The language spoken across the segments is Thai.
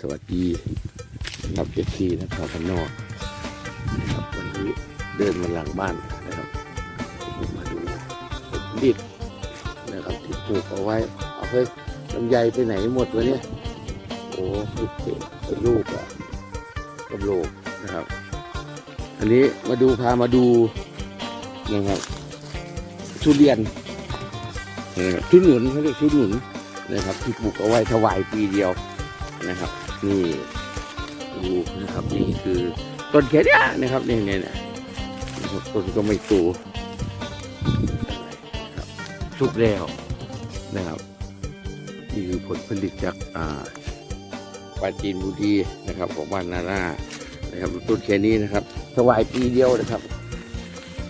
สวัสดีครับเอฟซีนะครับข้างนอกนะครับวันนี้เดินมาหลังบ้านนะครับมาดูผลิตนะครับที่ปลูกเอาไว้เอาเฮ้ยลำไยไปไหนหมดวะเนี่ยโอ้ลูกเป็นลูกอะกับโลกนะครับ อันนี้มาดูพามาดูนะครับทุเรียนทุนหนุนเขาเรียกทุนหนุนนะครับ ที่ปลูกเอาไว้ถวายปีเดียวนะครับ นี่ดูนะครับนี่คือต้นแค่นี้นะครับนี่เนี่ยเนี่ยนะครับต้นก็ไม่โตนะครับสุกแล้วนะครับนี่คือผลผลิตจากอ่าปาจีนบุรีนะครับ ของบ้านนารานะครับต้นแค่นี้นะครับถวายปีเดียวนะครับ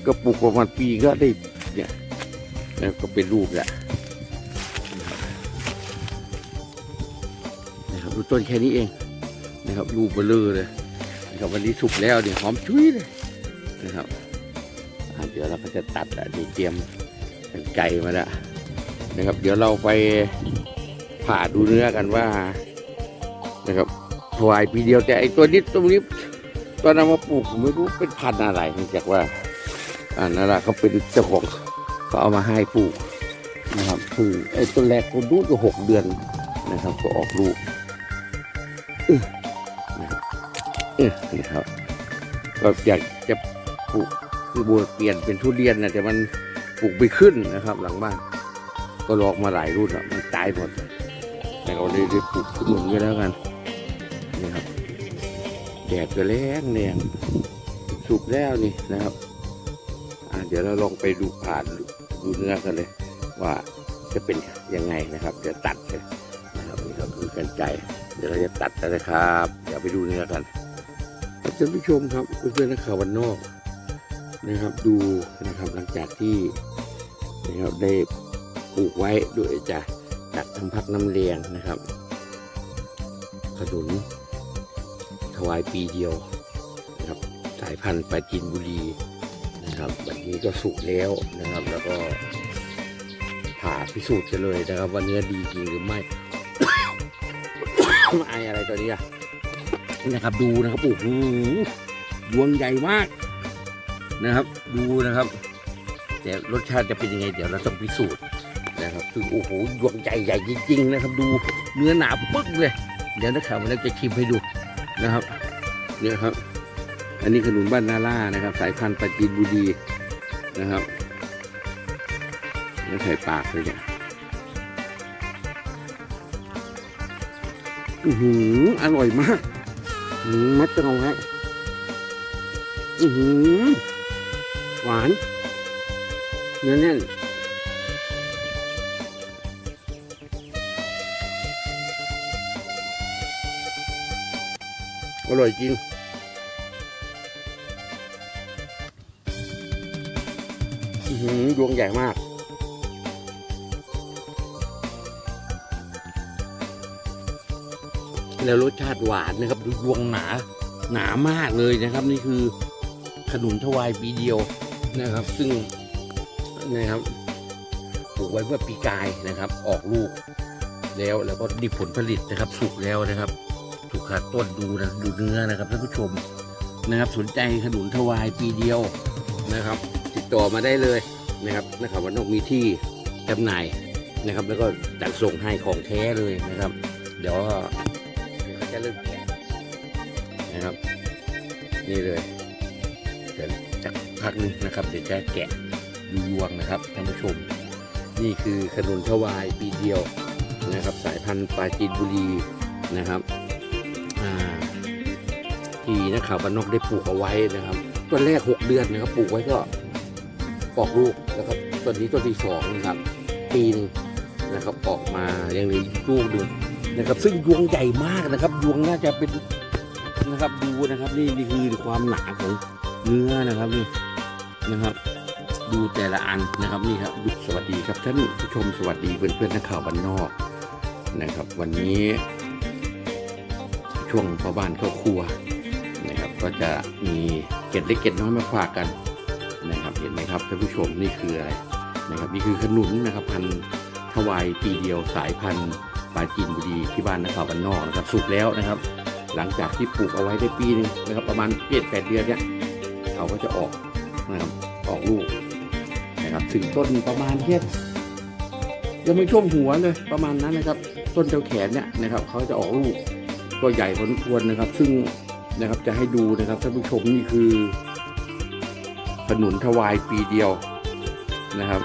ก็ปลูกประมาณปีก็ได้เนี่ยแล้วก็เป็นลูกแหละ ดูต้นแค่นี้เองนะครับลูกเบลเลอเลยนะครับวันนี้สุกแล้วเนี่ยหอมชุยเลยนะครับเดี๋ยวเราก็จะตัดอะเตรียมไก่มาล้วนะครับ เดี๋ยวเราไปผ่าดูเนื้อกันว่านะครับถวายปีเดียวแต่ไอตัวนี้ตรงนี้ตอนนำมาปลูกผมไม่รู้เป็นพันธุ์อะไรเนื่องจากว่าอ่านั่นแหละเขาเป็นเจ้าของก็เอามาให้ปลูกนะครับคือไอ้ต้นแรกคนนู้นก็หกเดือนนะครับก็ออกลูก นี่ครับก็อยากจะปลูกคือบัวเปลี่ยนเป็นทุเรียนนะแต่มันปลูกไม่ขึ้นนะครับ หลังบ้าน ก็ลอกมาหลายรุ่นแล้วมันตายหมดแต่เราเลยได้ปลูกขึ้นหนุนไว้แล้วกันนี่ครับแดดก็แรงแรงสุกแล้วนี่นะครับอ่าเดี๋ยวเราลองไปดูผ่านดูเนื้อกันเลย ว่าจะเป็นยังไงนะครับเดี๋ยวตัดเลยนะครับนี่เราคือกันไก่ เดี๋ยวเราจะตัดกันนะครับเดี๋ยวไปดูเนื้อกันท่านผู้ชมครับเพื่อนๆนักข่าววันนอกนะครับดูนะครับหลังจากที่นะครับได้ปลูกไว้โดยจะตัดทำพักน้ำเลียงนะครับ ขนุนถวายปีเดียวนะครับสายพันธุ์ปาจีนบุรีนะครับวันนี้ก็สุกแล้วนะครับ แล้วก็ผ่าพิสูจน์กันเลยนะครับว่าเนื้อดีจริงหรือไม่ ไออะไรตัวนี้อะนะครับดูนะครับโอ้โหดวงใหญ่มากนะครับ ดูนะครับ แต่รสชาติจะเป็นยังไง เดี๋ยวเราต้องพิสูจน์นะครับคือโอ้โหดวงใหญ่ใหญ่จริง ๆ นะครับ ดูเนื้อหนาปึ๊กเลย เดี๋ยวนะครับวันนี้จะชิมให้ดูนะครับเนี่ยครับ อันนี้ขนุนบ้านนาล่านะครับ สายพันธุ์ปราจีนบุรีนะครับแล้วใส่ปากเลยเนี่ย อือหืออร่อยมากมัดจะเอาไว้อือหือหวานเนื้อแน่นอร่อยจริงอือหือดวงใหญ่มาก แล้วรสชาติหวานนะครับดูวงหนาหนามากเลยนะครับ นี่คือขนุนทวายปีเดียวนะครับ ซึ่งนะครับปลูกไว้เมื่อปีกายนะครับ ออกลูกแล้วแล้วก็ไดีผลผลิตนะครับ สุกแล้วนะครับถูกขาดต้นดูนะดูเนื้อนะครับท่านผู้ชมนะครับ สนใจขนุนทวายปีเดียวนะครับ ติดต่อมาได้เลยนะครับนะครับวันนกมีที่จำหน่ายนะครับ แล้วก็จัดส่งให้ของแท้เลยนะครับ เดี๋ยว จะเริ่มแกะนะครับ นี่เลยเดี๋ยวจากพักหนึงนะครับ เดี๋ยวจะแกะดูยวงนะครับท่านผู้ชม นี่คือขนุนทวายปีเดียวนะครับ สายพันธุ์ปราจีนบุรีนะครับที่นักข่าวบ้านนอกได้ปลูกเอาไว้นะครับต้นแรก 6 เดือนนะครับปลูกไว้ก็ออกลูกแล้วครับต้นนี้ต้นที่สองนะครับ ปีนึงนะครับออกมายังเหลือลูกหนึ่ง นะครับ ซึ่งยวงใหญ่มากนะครับยวงน่าจะเป็นนะครับดูนะครับนี่นี่คือความหนาของเนื้อนะครับนี่นะครับ ดูแต่ละอันนะครับนี่ครับสวัสดีครับท่านผู้ชมสวัสดีเพื่อนเพื่อนๆนักข่าวบ้านนอกนะครับ วันนี้ช่วงพ่อบ้านเข้าครัวนะครับ ก็จะมีเกล็ดเล็กเกล็ดน้อยมาฝากกันนะครับ เห็นไหมครับท่านผู้ชมนี่คืออะไรนะครับ นี่คือขนุนนะครับ พันธวายปีเดียวสายพันธุ์ ปราจีนบุรีที่บ้านนครบ้านนอกนะครับสุกแล้วนะครับ หลังจากที่ปลูกเอาไว้ได้ปีหนึงนะครับ ประมาณเจ็ดแปดเดือนเนี่ยเขาก็จะออกนะครับออกลูกนะครับถึงต้นประมาณแค่ยังไม่ท่วมหัวเลยประมาณนั้นนะครับ ต้นเจ้าแขนเนี่ยนะครับเขาจะออกลูกก็ใหญ่พอสมควรนะครับ ซึ่งนะครับจะให้ดูนะครับท่านผู้ชมนี่คือขนุนถวายปีเดียวนะครับ